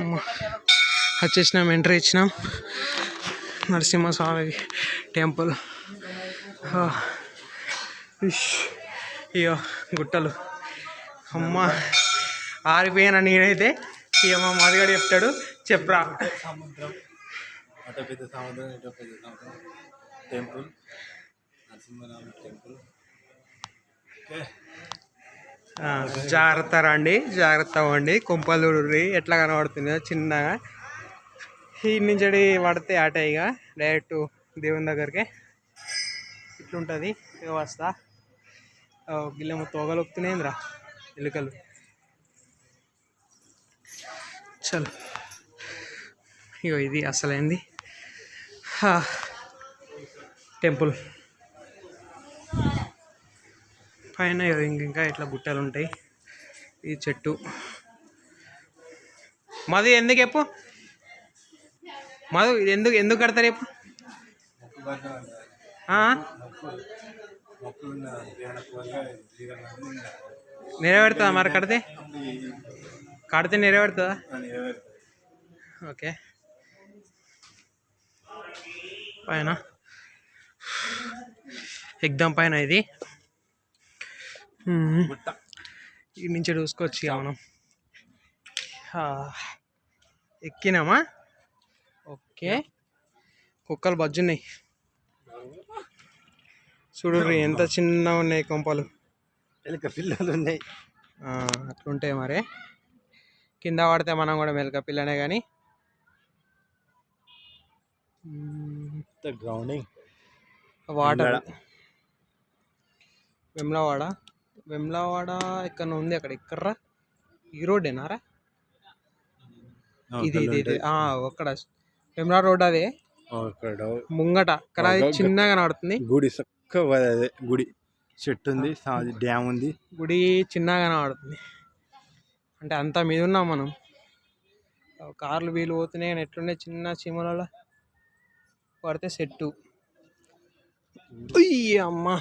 వచ్చేసినాం ఎంట్రీ ఇచ్చినాం. నరసింహస్వామి టెంపుల్. ఇయ్యో గుట్టలు. అమ్మ. ఆరిపోయిన నేనైతే. ఇక మా మదిగాడు చెప్తాడు చెప్పరా. సముద్రం. అటు పెద్ద సముద్రం ఇటు పెద్ద సముద్రం. టెంపుల్. నరసింహరామ టెంపుల్. ఓకే. జాగ్రత్త రండి జాగ్రత్త అవ్వండి. కొంపలు ఎట్లా కనబడుతుందో చిన్నగా. ఈ నుంచి పడితే ఆట ఇక డైరెక్ట్ దేవుని దగ్గరికి. ఇట్లుంటుంది ఇక వస్తా. గిల్లెమ్మ తోగలు ఒప్పుతున్నాయిందిరా ఎలుకలు. చలో. ఇగో ఇది అసలైంది. టెంపుల్. పైన ఇంక ఇంకా ఇట్లా గుట్టలు ఉంటాయి. ఈ చెట్టు. మధు ఎందుకు చెప్పు? మధు ఇది ఎందుకు ఎందుకు కడతారు చెప్పు? మొక్కు నెరవేరుతుందా మరి కడితే? కడితే నెరవేరుతుందా? ఓకే. పైన. ఎగ్దాం పైన ఇది. ఈ నుంచి చూసుకోవచ్చు ఇక మనం. ఆ, ఎక్కినామా? ఓకే. కుక్కలు బజ్జున్నాయి. చూడు ఎంత చిన్న ఉన్నాయి కొంపలు. ఎలుక పిల్లలు ఉన్నాయి. అట్లుంటాయి మరి. కింద పడితే మనం కూడా మెలక పిల్లనే కానీ గ్రౌండింగ్ వాటర్. వెమ్లవాడ. వెమ్లవాడ ఇక్కడ ఉంది అక్కడ. ఇక్కడ ఈ రోడ్డేనారా ఇది ఇది ఇది. ఆ, అక్కడ. వెమ్లా రోడ్ అదే? అక్కడ. ముంగట. గ- చిన్నగా కనబడుతుంది. గుడి చక్కగా అదే గుడి. చెట్టు ఉంది సా- డ్యామ్ ఉంది. గుడి చిన్నగా కనబడుతుంది. అంటే అంత మీద ఉన్నాం మనం. కార్లు వీలు పోతున్నాయి కానీ ఎట్లుండే చిన్న చీమలలో పడితే సెట్టు. అమ్మ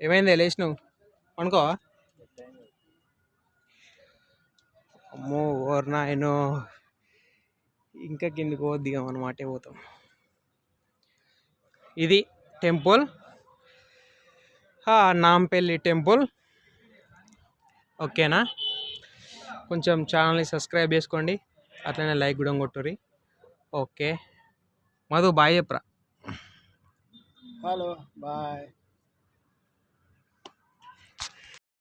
ఏమైంది లేచినావు? అనుకో అమ్మో ఓర్ నాయనో. ఇంకా కిందికి పోద్దిగా మనం అటే పోతాం. ఇది టెంపుల్. ఆ, నాంపల్లి టెంపుల్. ఓకేనా? కొంచెం ఛానల్ని సబ్స్క్రైబ్ చేసుకోండి. అట్లనే లైక్ కూడా కొట్టుర్రి. ఓకే. మధు బాయ్ చెప్పరా. Hello bye.